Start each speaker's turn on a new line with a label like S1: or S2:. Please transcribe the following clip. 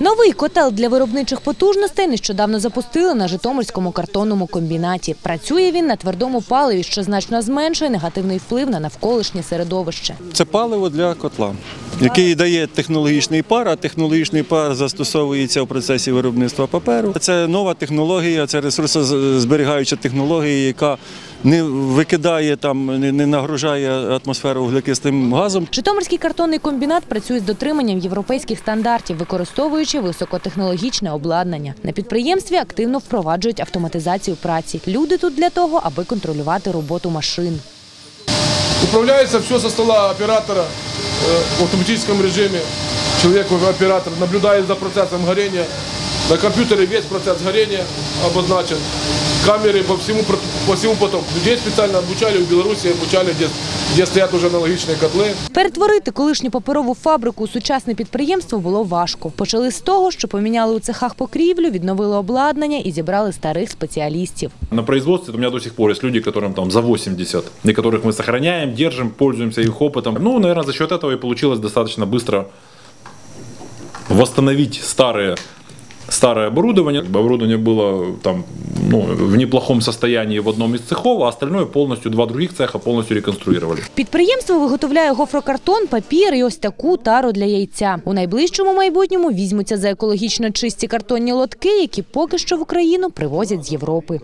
S1: Новий котел для виробничих потужностей нещодавно запустили на Житомирському картонному комбінаті. Працює він на твердому паливі, що значно зменшує негативний вплив на навколишнє середовище.
S2: Це паливо для котла, який дає технологічний пар, а технологічний пар застосовується в процесі виробництва паперу. Це нова технологія, це ресурсозберігаюча технологія, яка не викидає там, не нагружає атмосферу вуглекислим газом.
S1: Житомирський картонний комбінат працює з дотриманням європейських стандартів, використовуючи високотехнологічне обладнання. На підприємстві активно впроваджують автоматизацію праці. Люди тут для того, аби контролювати роботу машин.
S3: Управляется все со стола оператора в автоматическом режиме. Человек, оператор, наблюдает за процессом горения. На компьютере весь процесс горения обозначен. Камеры по всему, про- по всему потоку. Людей специально обучали, в Беларуси обучали, где, где стоят уже аналогичные котлы.
S1: Перетворити колишню паперову фабрику у сучасне підприємство було важко. Почали з того, що поміняли у цехах покрівлю, відновили обладнання і зібрали старих спеціалістів.
S4: На производстве у меня до сих пор есть люди, которым там за 80, и которых мы сохраняем, держим, пользуемся их опытом. Ну, наверное, за счет этого и получилось достаточно быстро восстановить старые старое оборудование. Оборудование было там, ну, в неплохом состоянии в одном из цехов, а остальное полностью, два других цеха полностью реконструировали.
S1: Підприємство виготовляє гофрокартон, папір і ось таку тару для яйця. У найближчому майбутньому візьмуться за екологічно чисті картонні лотки, які поки що в Україну привозять з Європи.